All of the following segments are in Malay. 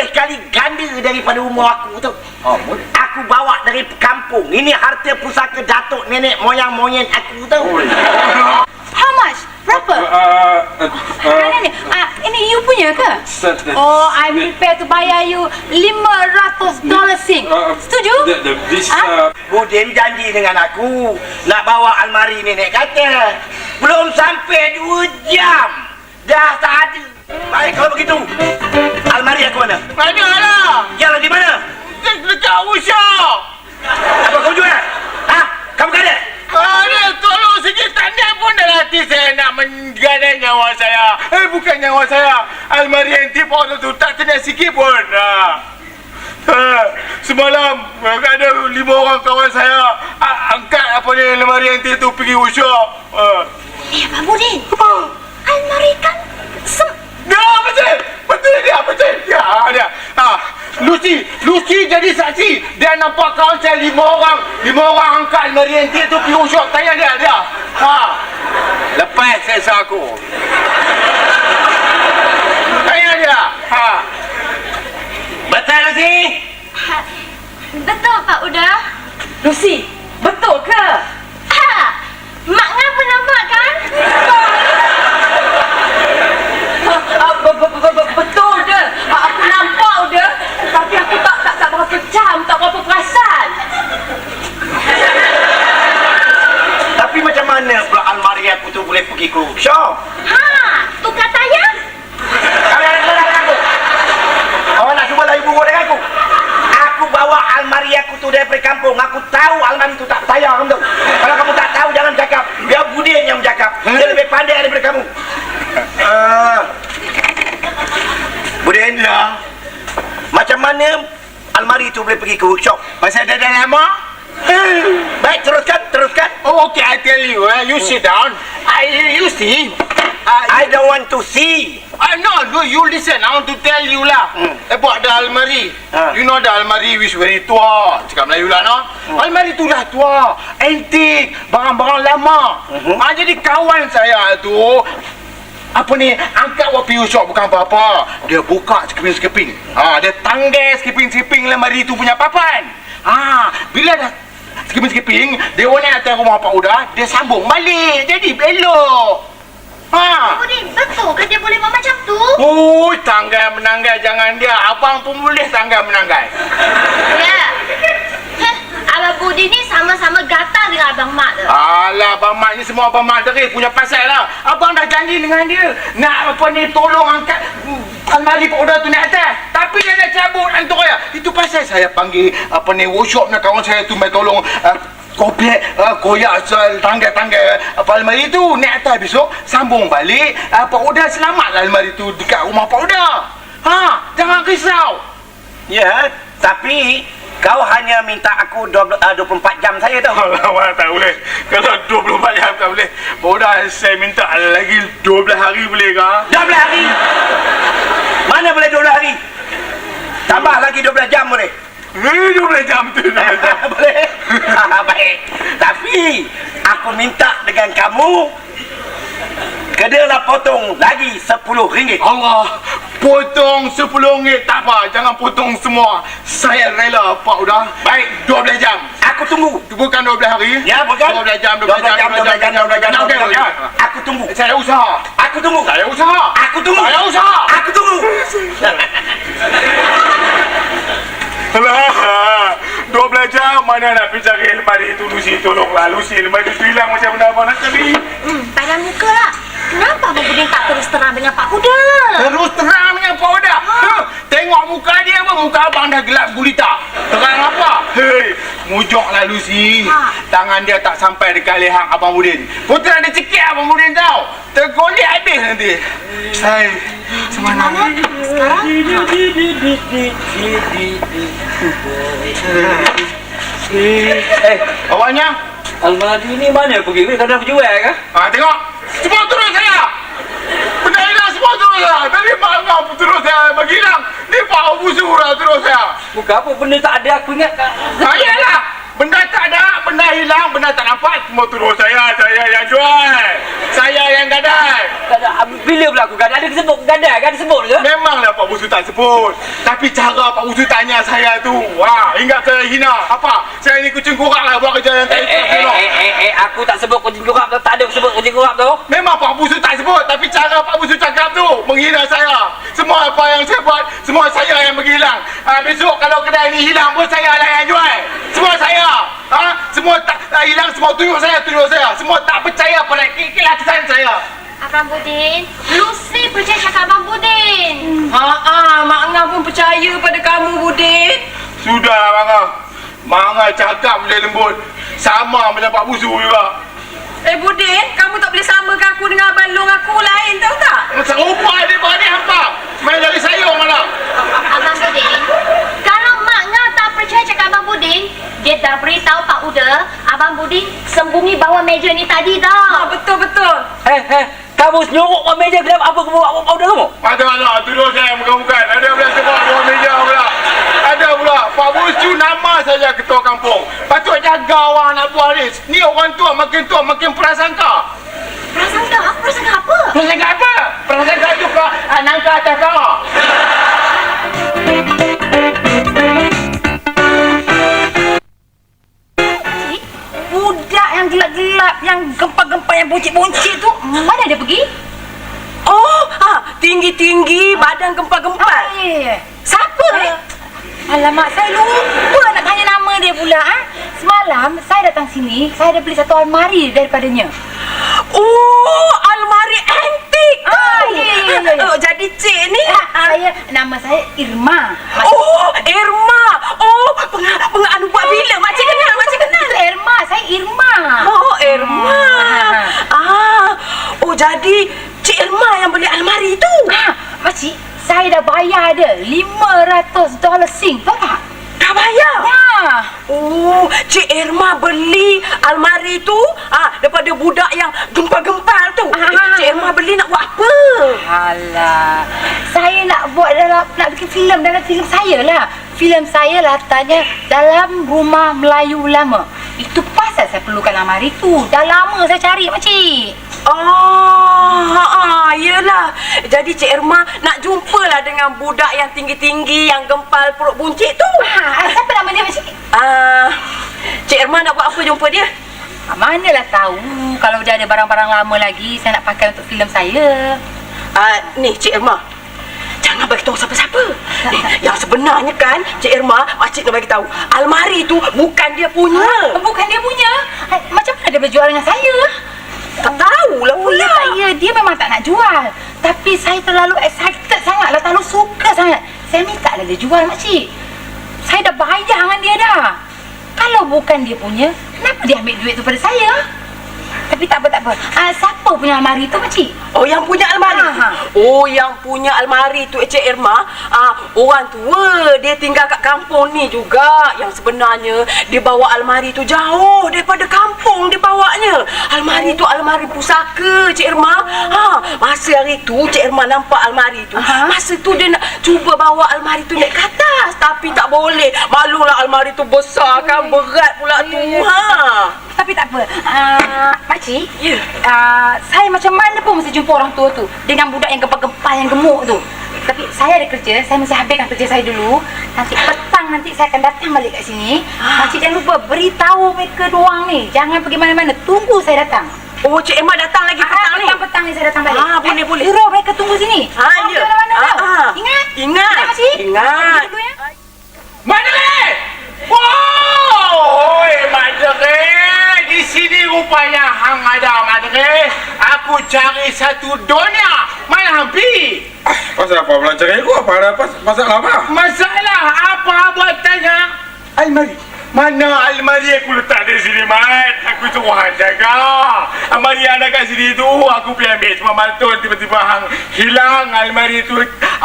beratus kali ganda daripada umur aku tu. Oh, boleh. Aku bawa dari kampung. Ini harta pusaka datuk nenek moyang moyang aku tu. How much? Berapa? Uh, uh, Ah, ni, ah, ini you punya ke? Oh, I'm prepared to bayar you 500 dolar sing. uh, Setuju? The, the, this, Ah? uh, Budin janji dengan aku nak bawa almari nenek kata. Belum sampai dua jam. Dah tak ada. Baik kalau begitu. Almari aku mana? Mana lah? Yang di mana? Dek- Dekat workshop. Apa kau jual? Ha? Kamu kada? Ada tolong sikit tanda pun dah hati saya nak menggadai nyawa saya. Eh bukan nyawa saya. Almari anti powder tu tak kena sikit pun. Ha. Ha. Semalam ada lima orang kawan saya a- angkat apa ni almari anti tu pergi workshop. Ha. Eh, Pak Budin. Almari kan betul. Betul dia betul. Ya dia. Ha. Lucy, Lucy jadi saksi. Dia nampak kawan saya lima orang. Lima orang angkat almari anti tu pergi workshop. Tanya dia dia. Ha. Lepas saya aku. Tanya dia. Ha. Betul si? Betul, Pak Uda. Lucy, betul ke? Boleh pergi ke workshop? Ha! Tukar tayar? Kau yang nak dengan aku? Kau nak cuba lagi buruk dengan aku? Aku bawa almari aku tu daripada kampung. Aku tahu almari tu tak sayang tu. Kalau kamu tak tahu jangan cakap. Biar Budin yang bercakap. Dia lebih pandai daripada kamu. Ah. Budin. Ya. Macam mana almari tu boleh pergi ke workshop? Pasal dia dah lama? Baik, teruskan, teruskan. Oh, okay, I tell you, eh, you sit down. I, you see. Uh, I don't want to see. I know, no, you listen. I want to tell you lah Hmm. about the almari. Ah. You know the almari which very tua. Cakap Melayu lah, no? Almari tu dah tua, antik, barang-barang lama. Mhm. Ah, jadi kawan saya tu apa ni angkat wapi shop bukan apa-apa dia buka sekeping-sekeping ha, dia tanggai sekeping-sekeping lemari tu punya papan ha, bila dah sekeping-sekeping dia naik atas rumah Pak Uda dia sambung balik jadi belok ha. Budin, betul ke dia boleh buat macam tu? Ui, tanggai menanggai jangan dia. Abang pun boleh tanggai menanggai. Ya. Abang Budin ni sama-sama gatal dengan Abang Mak tu. Alah, Abang Mat ni semua Abang Mat deri punya pasal lah. Abang dah janji dengan dia. Nak apa ni, tolong angkat hmm, almari Pak Uda tu naik atas. Tapi dia dah cabut hantu raya. Itu pasal saya panggil apa ni, workshop nak kawan saya tu mai tolong uh, Kopiak, uh, koyak soal tangga-tangga apa almari tu naik atas besok sambung balik uh, Pak Uda selamatlah almari tu dekat rumah Pak Uda ha jangan risau Ya, tapi kau hanya minta aku 20, uh, 24 jam saya tau. Alamak tak boleh Kalau 24 jam tak boleh Bodoh saya minta lagi 12 hari boleh ke? 12 hari. Mana boleh 12 hari? Tambah lagi 12 jam boleh. Eh 12 jam tu 12 jam boleh. Baik. Tapi aku minta dengan kamu kenalah potong lagi 10 ringgit. Allah Potong 10 ringgit Tak apa Jangan potong semua Saya rela Pak Udah Baik 12 jam Aku tunggu. Bukan 12 hari Ya, bukan? 12 jam 12 jam 12 jam, 12 jam, 12 jam. Okey, okey. Ya, Aku tunggu. Saya usaha Aku tunggu. Saya usaha Aku tunggu. Saya usaha Aku tunggu. Alah, 12 jam mana nak pergi cari lemari tu Lucy tolonglah Lucy lemari tu hilang macam mana abang nak cari Hmm, pada muka lah. Kenapa Abang Budin tak terus terang dengan Pak Uda? Terus terang dengan Pak Oda huh. Tengok muka dia apa Muka abang dah gelap gulita Terang apa Hei Mujoklah Lucy Ha. Tangan dia tak sampai dekat lehang Abang Budin Putra dia cekik Abang Budin tau Tergolek habis nanti Saya Semangat Sekarang? Eh Awaknya almari ni mana pergi? Kau dah jual ke? Ha, tengok Semua turun saya. Benda hilang semua turun saya. Tadi Pak Angam turun saya. Bagi hilang. Ni Pak Abu Surah turun saya. Bukan apa benda tak ada aku ingat kat. Ha, iyalah Benda tak ada, benda hilang, benda tak nampak Semua turun saya, saya yang jual Saya yang gadai Tak ada. Habis bila pula aku gadai? Ada sebut gadai kan sebut ke? Memanglah Pak Busu tak sebut. Tapi cara Pak Busu tanya saya tu, wah, ingat saya hina. Apa? Saya ni kucing kurak lah buat kerja yang Eh, tak eh, eh, eh, eh, eh, aku tak sebut kucing kurap tu. Tak ada sebut kucing kurap tu. Memang Pak Busu tak sebut Tapi cara Pak Busu cakap tu Menghina saya Semua apa yang saya buat Semua saya ha, Besok kalau kedai ni hilang pun Saya lah yang jual. Semua saya. Ha? Semua tak ha, hilang Semua tunjuk saya Tunjuk saya. Semua tak percaya pada ki- Kilasan saya. Abang Budin, Lucy percaya cakap Abang Budin. Ha ah, Mak Ngah pun percaya pada kamu Budin. Sudah lah Mak Ngah. Mak Ngah cakap boleh lembut. Sama macam Pak Busu juga Eh Budin, kamu tak boleh samakan aku dengan abang long aku lain tahu tak? Serupa dia pada hampa Main dari sayur malah Abang Budin, kalau Mak Ngah tak percaya cakap Abang Budin, dia dah beritahu Pak Uda, Abang Budin sembunyi bawah meja ni tadi Ha, dah. betul betul. Eh, eh, kamu nyuruk ke meja kenapa? Apa kamu buat apa udah kamu? Ada mana tuduh saya bukan-bukan Ada pula sebab dua meja pula Ada pula Busu nama saja ketua kampung Patut jaga orang nak buat ni Ni orang tua makin tua makin prasangka Prasangka, prasangka apa? Prasangka apa? Prasangka tu kau ah, nangka atas kau Budak yang gelap-gelap, yang gempa-gempa, yang buncit-buncit tu, Mana dia pergi? Oh, ha, tinggi-tinggi, badan gempa-gempa. Eh, Siapa ni? Alamak, saya lupa nak tanya nama dia pula. Ha? Semalam, saya datang sini, saya ada beli satu almari daripadanya. Oh, almari antik. Ah, ya, ya, ya, ya. Oh, jadi cik ni. Ah, saya, nama saya Irma. Oh, Irma. Oh, peng penganu buat filem. Makcik kenal, makcik kenal. Irma, saya Irma. Oh, Irma. Ah. Ah. Oh, jadi Cik Irma yang beli almari tu. Ha, makcik, saya dah bayar dia 500 dolar sing, tahu tak? Dah bayar. Ya. Oh, Cik Irma beli almari tu ah daripada budak yang gempal-gempal tu. Ah. Eh, Cik Irma beli nak buat apa? Alah, saya nak buat dalam nak bikin filem dalam filem saya lah. Filem saya latarnya dalam rumah Melayu lama. Itu pasal saya perlukan almari tu. Dah lama saya cari makcik. Oh, ha, ha, yelah. Jadi Cik Irma nak jumpalah dengan budak yang tinggi-tinggi yang gempal perut buncit tu. Ha, siapa nama dia makcik? Ah, Cik Irma nak buat apa jumpa dia? Ha, manalah tahu kalau dia ada barang-barang lama lagi saya nak pakai untuk filem saya. Ah, ni Cik Irma. Jangan bagi tahu siapa-siapa. Eh, yang sebenarnya kan Cik Irma, makcik nak bagi tahu. Almari tu bukan dia punya. Bukan dia punya. Ha, macam mana dia boleh jual dengan saya? Tak tahulah Oh, ya, pula. saya dia memang tak nak jual. Tapi saya terlalu excited sangat lah, terlalu suka sangat. Saya minta lah dia jual makcik. Saya dah bayar dengan dia dah. Kalau bukan dia punya, kenapa dia ambil duit tu pada saya? Tapi tak apa, tak apa. Ah, siapa punya almari tu makcik? Oh yang punya almari Ha, ha. Oh yang punya almari tu Encik Irma ah, Orang tua Dia tinggal kat kampung ni juga Yang sebenarnya Dia bawa almari tu jauh Daripada kampung dia bawanya Almari tu almari pusaka Cik Irma ha, Masa hari tu Cik Irma nampak almari tu Aha. Masa tu dia nak cuba bawa almari tu naik ke atas Tapi tak boleh Malulah almari tu besar kan Berat pula tu ha. Tapi tak apa. Ah, makcik, Ya. ah, saya macam mana pun mesti jumpa orang tua tu dengan budak yang gempal-gempal yang gemuk tu. Tapi saya ada kerja, saya mesti habiskan kerja saya dulu. Nanti petang nanti saya akan datang balik kat sini. Makcik jangan lupa beritahu mereka doang ni. Jangan pergi mana-mana. Tunggu saya datang. Oh Cik Irma datang lagi petang ni Petang-petang ni saya datang balik. Ah, boleh, boleh. Suruh mereka tunggu sini. Ha, Jangan ya. pergi mana-mana Ah, ah. Ingat? Ingat. Ingat, makcik? Ingat. Dulu ya. Mana ni? Wow! Oi, Madre! Di sini rupanya hang ada, Madre. Aku cari satu donya. Mana hang pi? Pasal apa pula cari aku? Apa ada pas, masalah apa? Masalah apa buat tanya? Almari. Mana almari aku letak di sini, Mat? Aku suruh hang jaga. Almari ada kat sini tu, aku pergi ambil. Cuma mantun tiba-tiba hang hilang almari tu.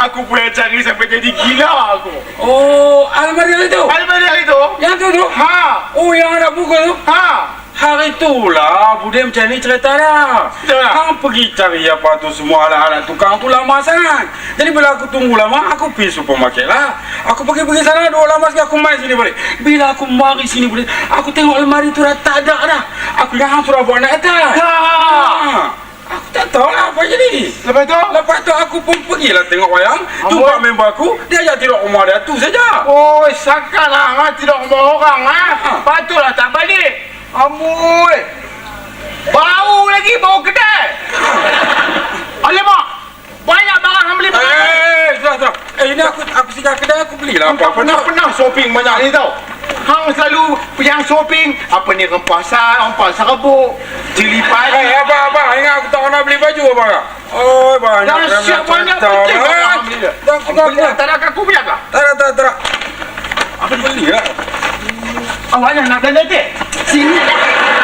Aku boleh cari sampai jadi gila aku. Oh, almari yang itu. Almari yang itu? Yang tu tu. Ha! Oh, yang ada buku tu. Ha! Hari itulah Bude macam ni cerita dah. Tak? Hang pergi cari apa tu semua alat-alat tukang tu lama sangat. Jadi bila aku tunggu lama, aku pergi supermarket lah. Aku pergi-pergi sana, dua lama sekali aku main sini balik. Bila aku mari sini balik, aku tengok almari tu dah tak ada dah. Aku ingat hang sudah buat nak atas. Ha! Ha. Aku tak tahu lah apa jadi. Lepas tu? Lepas tu aku pun pergilah tengok wayang. Jumpa member aku, dia ajak tidur rumah dia tu saja. Oh, sakalah ha, tidak mau orang ha. Patutlah tak balik. Amboi. Bau lagi bau kedai. Alamak. Banyak barang hang beli. Eh, sudah, sudah. Eh, ini aku aku singgah kedai aku belilah tak apa-apa. pernah pernah shopping banyak ni tau. Hang selalu yang shopping apa ni rempasan, rempah serbuk, cili Eh, pari. apa apa? Ingat aku tak pernah beli baju apa? Oh, banyak. Dah siap banyak betul beli dah. Tak, tak, Beli tak. nak aku punya kah? Tak, tak, tak, tak. Aku beli lah. Awaknya nak dan nanti.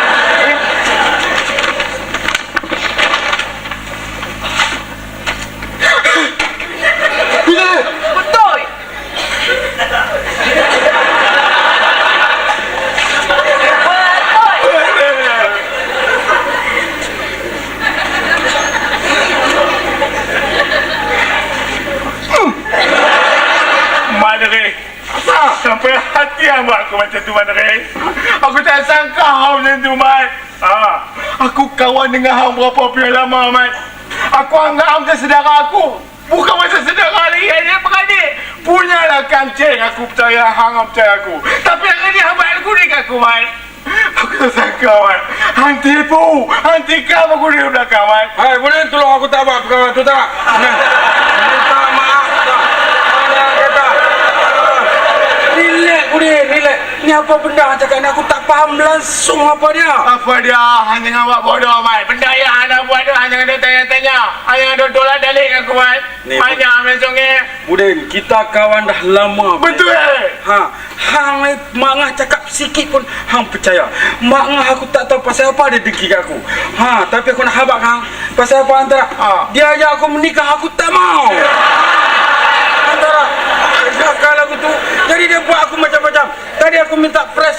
Dengan hang berapa punya lama Mat Aku anggap hang macam saudara aku. Bukan macam saudara lagi Dia beradik Punyalah kancing aku percaya hang hang percaya aku. Tapi hari ni hang buat aku ni kat aku Mat Aku tak sangka Mat Hang tipu. Hang tikam aku di belakang Mat Hai, boleh tolong aku tak buat perkara tu tak? Minta maaf tak? Relax, boleh, relax. Ni apa benda hang cakap ni aku tak faham langsung apa dia. Apa dia? Hang jangan buat bodoh, Mat. Benda yang hang nak buat tu, hang jangan ada tanya-tanya. Hang jangan ada tolak dalik dengan aku, Mat. Ni, Banyak macam ni. Budin, kita kawan dah lama. Betul, eh? Ha, hang ni mak ngah cakap sikit pun hang percaya. Mak ngah aku tak tahu pasal apa dia dengki kat aku. Ha, tapi aku nak habaq hang pasal apa antara Ha. dia ajak aku menikah aku tak mau. Antara akal aku tu jadi dia buat aku macam-macam. Tadi aku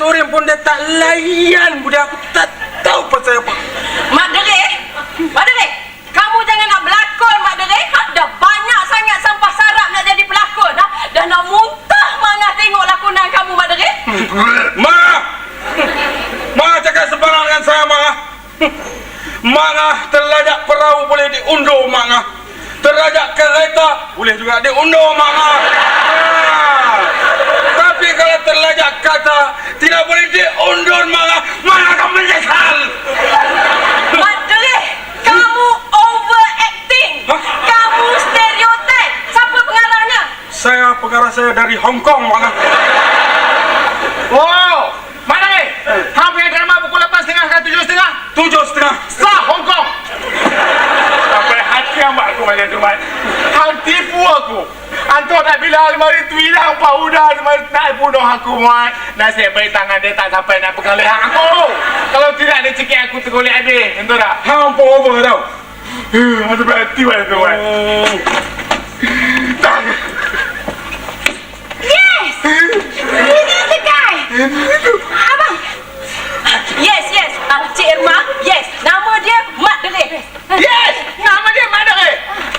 urin pun dia tak layan. Budak aku tak tahu pasal apa. Mak Dere, Mak Dere, kamu jangan nak berlakon Mak Dere. Ha? Dah banyak sangat sampah sarap nak jadi pelakon. Ha? Dah nak muntah mangah tengok lakonan kamu Mak Dere. Ma! Ma cakap sembarang dengan saya, Ma. Ngah terlajak perahu boleh diundur, ngah. Terlajak kereta boleh juga diundur, ngah. Ha. Tapi kalau terlajak kata boleh diundur, Mak ngah. Mak ngah akan menyesal. Mak Dere, kamu overacting. Kamu stereotype. Siapa pengarahnya? Saya pengarah saya dari Hong Kong, Mak ngah. Oh, mana ni? Hang punya drama pukul 8.30 ke 7.30? Tujuh setengah. Sah, Hong Kong. Sampai hati amat aku macam tu, Mat. Hang tipu aku. Antuk nak bila almari tu hilang, Pak Uda almari nak bunuh aku, Mat. Nasib baik tangan dia tak sampai nak pegang leher aku. Kalau tidak, dia cekik aku tergolek habis. Tentu tak? Hang pun over tau. Aduh, hati macam tu, Mat. Hmm. Yes! Ini the guy! Abang! Yes, yes. Ah, Cik Irma, yes. Nama dia Mak Dere. Yes! Nama dia Mat Dere.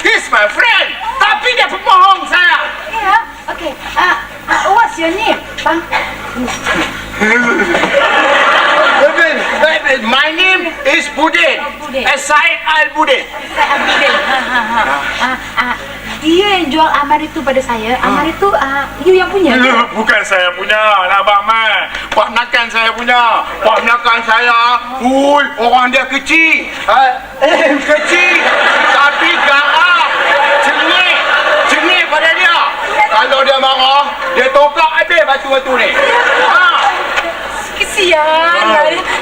He's my friend. Tapi dia pembohong saya. Yeah, okay. Uh, uh, what's Bang? My name is Budin. Budin. Said Al-Budin. Ha, ha, ha. Uh, uh, dia yang jual amar itu pada saya. Amar itu uh, you yang punya. ke? Bukan saya punya, lah Abang Man. Pak Menakan saya punya. Pak Menakan saya, hui, orang dia kecil. Ha? Eh, kecil. Tapi garang. Cengik. Cengik pada dia. Kalau dia marah, dia habis batu-batu ni. Ha? Kesian.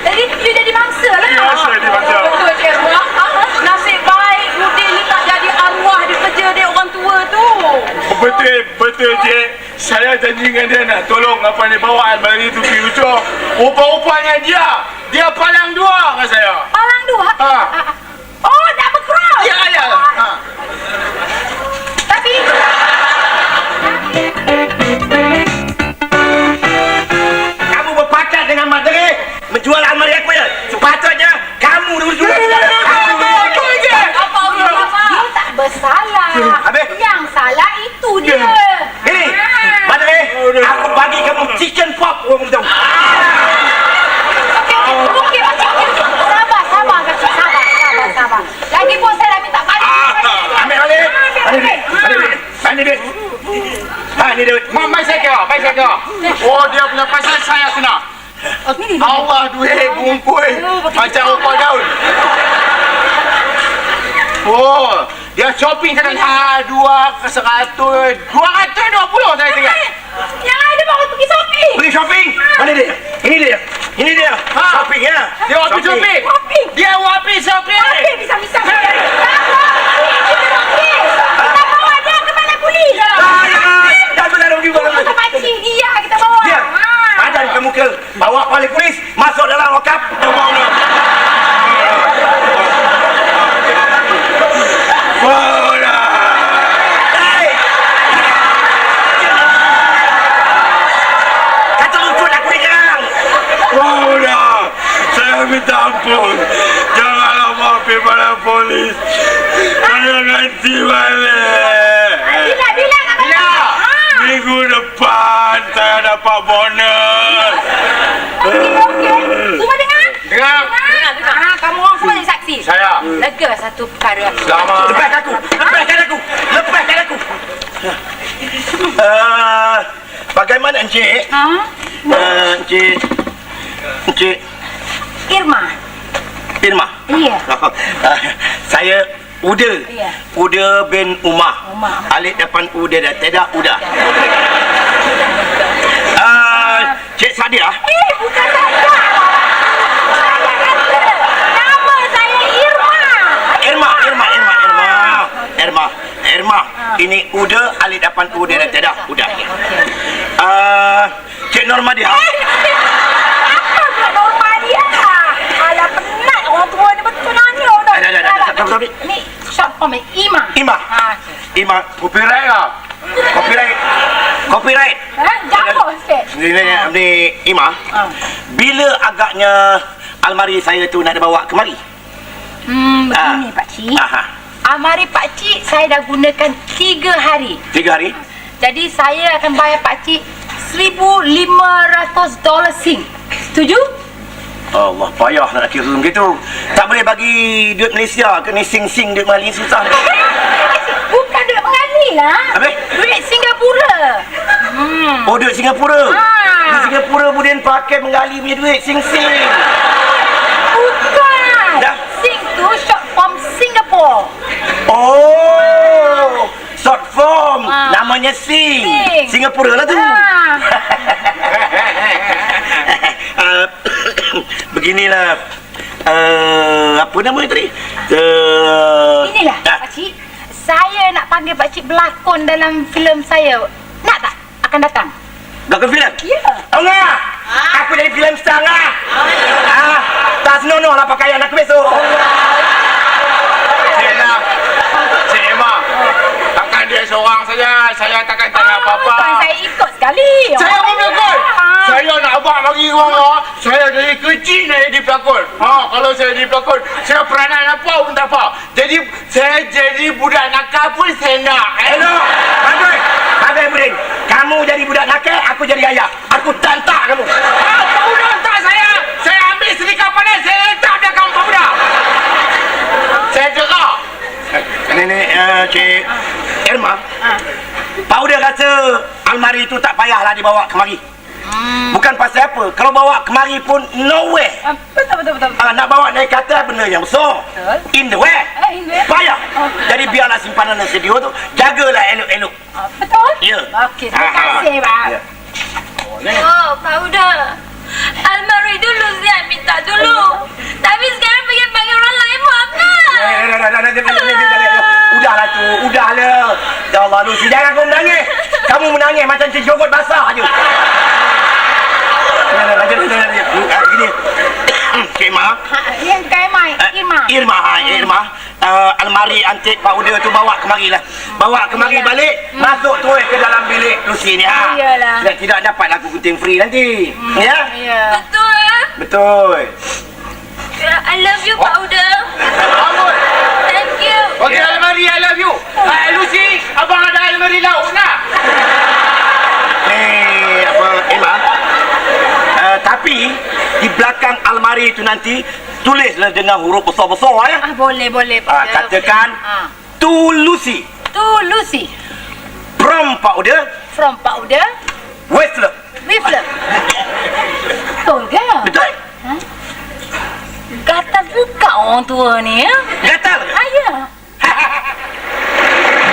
Jadi you jadi mangsa lah. Ya, saya jadi mangsa. Betul, Cik Irma. Nasib baik Rudin ni tak jadi arwah di kerja dia orang tua tu. Betul, betul cik. Saya janji dengan dia nak tolong apa ni bawa almari tu pergi ujung. Rupa-rupanya dia. Dia palang dua dengan saya. Palang dua? Ha. Ah, salah. Habis? Yang salah itu dia. Ini. Ah. Mana eh? oh, ni? Aku bagi kamu chicken pop. Ah. Okey, okey, okey, okey. Sabar, sabar, sabar, sabar, sabar. Lagi pun saya dah minta balik. Ah, Ambil balik. Ambil balik. Ambil balik. Ini duit. Mak, mai saya kau, Mai saya kau. Oh, dia punya pasal saya kena. Oh, Allah duit oh. bungkui. Macam rupa daun. Oh dia shopping sekarang. Ha, dua ke seratus. Dua ratus dua puluh saya tinggal. Yang ada baru pergi shopping. Pergi shopping. Mana dia? Ini dia. Ini dia. Ha. Shopping ya. Dia wapi shopping. Shopping. Dia wapi shopping. Shopping bisa-bisa. Kita bawa dia ke balai polis. Ah, jangan. Jangan dah pergi bawa. Kita pakcik dia kita bawa. Dia. Ha. Padan ke muka. Bawa balik polis. Masuk dalam wakaf. Hey. Kata lucut aku ni sekarang. Wow dah. Saya minta ampun. Janganlah maafin pada polis. Saya ganti balik. Bila bila nak Bila? Ha. Minggu depan saya dapat bonus. Okey okey. Semua dengar? Dengar. Dengar dengar. Ha, kamu orang semua jadi saksi. Saya. Lega satu perkara. Selamat. Lepaskan aku. Lepaskan aku. Lepaskan aku. Uh, bagaimana Encik? Ha? Uh, Encik. Encik Irma. Irma. Iya. Uh, saya Uda. Ya. Uda bin Umar. Umar. Alif depan Uda dan tidak Uda. Uh, Cik Sadia. Eh, bukan saya. Saya kata. Nama saya Irma. Irma, Irma, Irma, Irma. Irma, Irma. Ini Uda, alif depan Uda dan tidak Uda. Okey, okey. Uh, Cik Normadia. Apa pula normal dia? Alah penat orang tua ni betul nanya dah. Dah, dah, dah, dah, dah, dah, dah. Ni short form ni Ima. Ima. Ha. okey. Ima, Copyright lah. copyright. Copyright. Ha, jauh sikit. Ni, ni, ni, ni Ima. Ha. Bila agaknya almari saya tu nak dibawa kemari? Hmm, begini Ah. Pak Cik. Aha. Almari Pak Cik saya dah gunakan 3 hari. Tiga hari? Jadi saya akan bayar Pak Cik 1,500 dolar sing. Setuju? Allah, payah nak kira begitu. Tak boleh bagi duit Malaysia ke ni sing-sing duit Mali susah. Bukan duit mengali lah. Habis? Duit Singapura. Hmm. Oh, duit Singapura. Ah. Duit Singapura kemudian pakai menggali punya duit sing-sing. Bukan. Dah. Sing tu short form Singapore. Oh, short form. Ah. Namanya Sing. Sing. Singapura lah tu. Ah. uh, beginilah uh, apa nama dia tadi? Uh, Inilah ah, Pak Cik. Saya nak panggil Pak Cik berlakon dalam filem saya. Nak tak? Akan datang. Belakang filem? Ya. Oh enggak. Aku jadi filem star lah. Ah, tak senonoh lah pakaian aku besok. Cik lah. Cik Emma. Takkan dia seorang saja. Saya takkan tanya apa-apa. Bukan saya ikut sekali. Saya pun pelakon. Ah. Saya nak abang bagi orang lah. Saya dari kecil nak jadi pelakon. Ha, kalau saya jadi pelakon, saya peranan apa pun tak apa. Jadi saya jadi budak nakal pun saya nak. Eh? Hello. Bagus. Bagus Budin. Kamu jadi budak nakal, aku jadi ayah. Aku tantak kamu. Ah, kau dah tak saya. Saya ambil serika panas, saya letak dia kampung budak. Saya gerak. Ini ni uh, Cik Irma. Pak Uda rasa almari tu tak payahlah dibawa kemari. Bukan pasal apa. Kalau bawa kemari pun nowhere. Ah, Betul, betul, betul. Ah, nak bawa naik kata benda yang besar. Betul. In the way. Ah, in the way. Payah. Oh. Jadi biarlah simpanan yang sedia tu. Jagalah elok-elok. Ah, Betul? Ya. Okey, terima Ah, ah. kasih, Pak. Ya. Oh, Pak Uda. Almari dulu saya minta dulu. Tapi sekarang pengen panggil orang lain buat apa? Eh, dah, dah, dah, dah, dah, dah, dah, dah, dah, dah, dah. Udahlah tu, udahlah. Ya Allah, Lucy, jangan kau menangis. Kamu menangis macam cik jogot basah je. Dah. Ah, Gini. Cik Ma. Ha, yang bukan Irma, eh, Irma. Irma, ha, Irma. Uh, almari antik Pak Uda tu bawa kemari lah. Bawa kemari Iyalah. balik, masuk terus ke dalam bilik Lucy ni. Ha. Iyalah. Tidak, tidak dapat lagu gunting free nanti. Ya? Ya. Betul ya? Betul. I love you, Pak Uda. Ambul. Okey, Ya. almari, I love you. Ah, Lucy, abang ada almari lauk nak? Ni apa Emma? Uh, tapi di belakang almari itu nanti tulislah dengan huruf besar-besar ya. Ah, boleh, boleh, Pak Ah, Uda. katakan Ah. to Lucy. Tu Lucy. From powder, From powder with love. with love. Betul ke? Betul? Gatal juga orang tua ni ya. Gatal ya.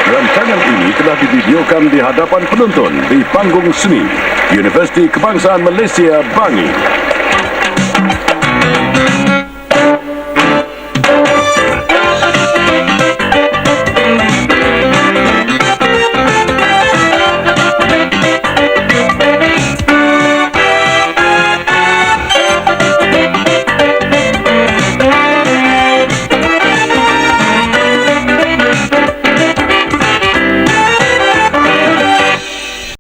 Rancangan ini telah dibidiokan di hadapan penonton di panggung seni Universiti Kebangsaan Malaysia Bangi.